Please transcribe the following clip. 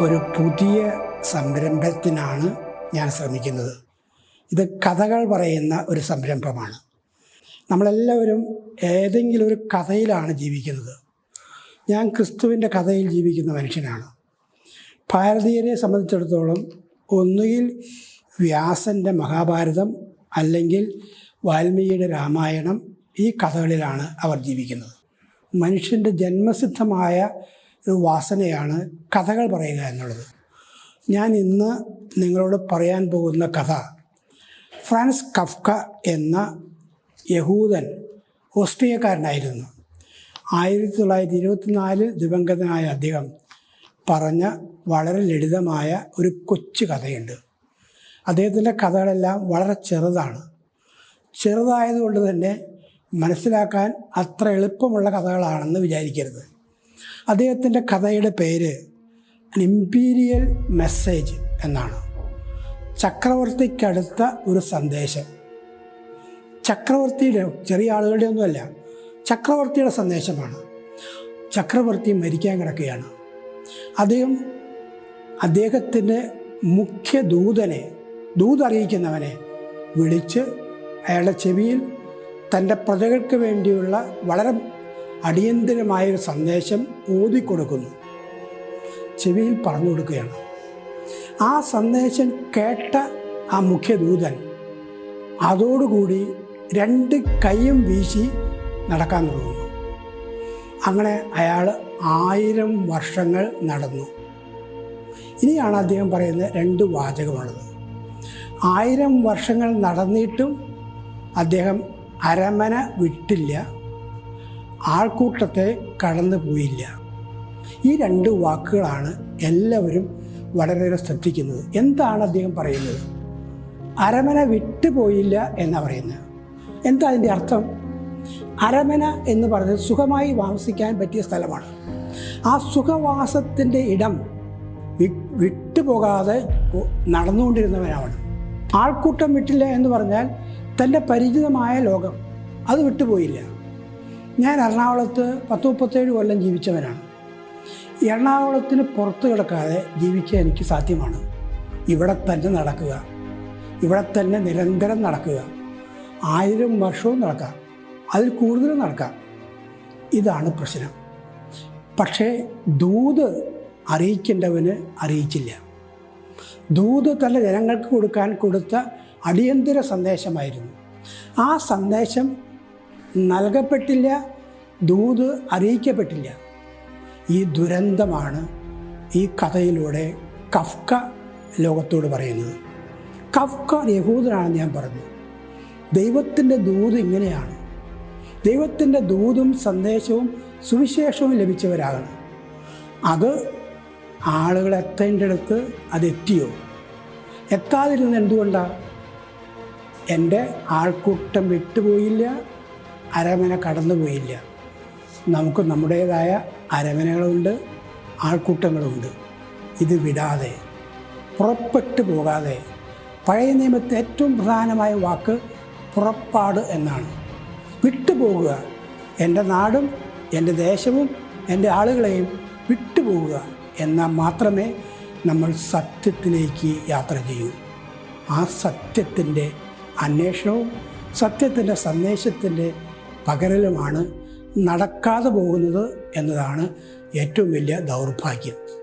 ഒരു പുതിയ സംരംഭത്തിനാണ് ഞാൻ ശ്രമിക്കുന്നത്. ഇത് കഥകൾ പറയുന്ന ഒരു സംരംഭമാണ്. നമ്മളെല്ലാവരും ഏതെങ്കിലും ഒരു കഥയിലാണ് ജീവിക്കുന്നത്. ഞാൻ ക്രിസ്തുവിന്റെ കഥയിൽ ജീവിക്കുന്ന മനുഷ്യനാണ്. ഭാരതീയരെ സംബന്ധിച്ചിടത്തോളം ഒന്നുകിൽ വ്യാസന്റെ മഹാഭാരതം അല്ലെങ്കിൽ വാൽമീകിയുടെ രാമായണം ഈ കഥകളിലാണ് അവർ ജീവിക്കുന്നത്. മനുഷ്യന്റെ ജന്മസിദ്ധമായ വാസനയാണ് കഥകൾ പറയുക എന്നുള്ളത്. ഞാൻ ഇന്ന് നിങ്ങളോട് പറയാൻ പോകുന്ന കഥ ഫ്രാൻസ് കഫ്ക എന്ന യഹൂദൻ ഓസ്ട്രിയക്കാരനായിരുന്നു. ആയിരത്തി തൊള്ളായിരത്തി ഇരുപത്തിനാലിൽ ദിവംഗതനായ അദ്ദേഹം പറഞ്ഞ വളരെ ലളിതമായ ഒരു കൊച്ചു കഥയുണ്ട്. അദ്ദേഹത്തിന്റെ കഥകളെല്ലാം വളരെ ചെറുതാണ്. ചെറുതായതുകൊണ്ട് തന്നെ മനസ്സിലാക്കാൻ അത്ര എളുപ്പമുള്ള കഥകളാണെന്ന് വിചാരിക്കരുത്. അദ്ദേഹത്തിന്റെ കഥയുടെ പേര് ഇമ്പീരിയൽ മെസ്സേജ് എന്നാണ്. ചക്രവർത്തിക്കടുത്ത ഒരു സന്ദേശം. ചക്രവർത്തിയുടെ ചെറിയ ആളുകളുടെ ഒന്നുമല്ല ചക്രവർത്തിയുടെ സന്ദേശമാണ്. ചക്രവർത്തി മരിക്കാൻ കിടക്കുകയാണ്. അദ്ദേഹം അദ്ദേഹത്തിന്റെ മുഖ്യ ദൂതനെ ദൂതറിയിക്കുന്നവനെ വിളിച്ച് അയാളുടെ ചെവിയിൽ തന്റെ പ്രജകൾക്ക് വേണ്ടിയുള്ള വളരെ അടിയന്തിരമായൊരു സന്ദേശം ഊതിക്കൊടുക്കുന്നു. ചെവിയിൽ പറഞ്ഞു കൊടുക്കുകയാണ് ആ സന്ദേശം കേട്ട ആ മുഖ്യദൂതൻ അതോടുകൂടി രണ്ട് കൈയും വീശി നടക്കാൻ തുടങ്ങുന്നു. അങ്ങനെ അയാൾ ആയിരം വർഷങ്ങൾ നടന്നു. ഇനിയാണ് അദ്ദേഹം പറയുന്നത് രണ്ട് വാചകമുള്ളത് ആയിരം വർഷങ്ങൾ നടന്നിട്ടും അദ്ദേഹം അരമന വിട്ടില്ല. ആൾക്കൂട്ടത്തെ കടന്നു പോയില്ല. ഈ രണ്ട് വാക്കുകളാണ് എല്ലാവരും വളരെയേറെ ശ്രദ്ധിക്കുന്നത്. എന്താണ് അദ്ദേഹം പറയുന്നത്? അരമന വിട്ടുപോയില്ല എന്നാണ് പറയുന്നത്. എന്താ അതിന്റെ അർത്ഥം? അരമന എന്ന് പറഞ്ഞത് സുഖമായി വാസിക്കാൻ പറ്റിയ സ്ഥലമാണ്. ആ സുഖവാസത്തിന്റെ ഇടം വിട്ടുപോകാതെ നടന്നുകൊണ്ടിരുന്നവനാണ്. ആൾക്കൂട്ടം വിട്ടില്ല എന്ന് പറഞ്ഞാൽ തന്റെ പരിചിതമായ ലോകം അത് വിട്ടുപോയില്ല. ഞാൻ എറണാകുളത്ത് പത്ത് മുപ്പത്തേഴ് കൊല്ലം ജീവിച്ചവനാണ്. എറണാകുളത്തിന് പുറത്ത് കിടക്കാതെ ജീവിക്കാൻ എനിക്ക് സാധ്യമാണ്. ഇവിടെ തന്നെ നടക്കുക. ഇവിടെ തന്നെ നിരന്തരം നടക്കുക. ആയിരം വർഷവും നടക്കാം. അതിൽ കൂടുതലും നടക്കാം. ഇതാണ് പ്രശ്നം. പക്ഷേ ദൂത് അറിയിക്കേണ്ടവന് അറിയിച്ചില്ല. ദൂത് തന്റെ ജനങ്ങൾക്ക് കൊടുക്കാൻ കൊടുത്ത അടിയന്തര സന്ദേശമായിരുന്നു. ആ സന്ദേശം നൽകപ്പെട്ടില്ല ദൂത് അറിയിക്കപ്പെട്ടില്ല. ഈ ദുരന്തമാണ് ഈ കഥയിലൂടെ കഫ്ക ലോകത്തോട് പറയുന്നത്. കഫ്ക യഹൂദനാണെന്ന് ഞാൻ പറഞ്ഞു. ദൈവത്തിന്റെ ദൂത് ഇങ്ങനെയാണ്. ദൈവത്തിന്റെ ദൂതും സന്ദേശവും സുവിശേഷവും ലഭിച്ചവരാകണം. അത് ആളുകൾ എത്തേണ്ടടുത്ത് അതെത്തിയോ എത്താതിരുന്നത് എന്തുകൊണ്ടാണ് എന്റെ ആൾക്കൂട്ടം വിട്ടുപോയില്ല അരമന കടന്നുപോയില്ല. നമുക്ക് നമ്മുടേതായ അരമനകളുണ്ട് ആൾക്കൂട്ടങ്ങളുണ്ട്. ഇത് വിടാതെ പുറപ്പെട്ടു പോകാതെ പഴയ നിയമത്തെ ഏറ്റവും പ്രധാനമായ വാക്ക് പുറപ്പാട് എന്നാണ്. വിട്ടുപോകുക എന്റെ നാടും എന്റെ ദേശവും എന്റെ ആളുകളെയും വിട്ടുപോകുക എന്നാൽ മാത്രമേ നമ്മൾ സത്യത്തിലേക്ക് യാത്ര ചെയ്യൂ. ആ സത്യത്തിന്റെ അന്വേഷണവും സത്യത്തിന്റെ സന്ദേശത്തിന്റെ പകരലുമാണ് നടക്കാതെ പോകുന്നത് എന്നതാണ് ഏറ്റവും വലിയ ദൗർഭാഗ്യം.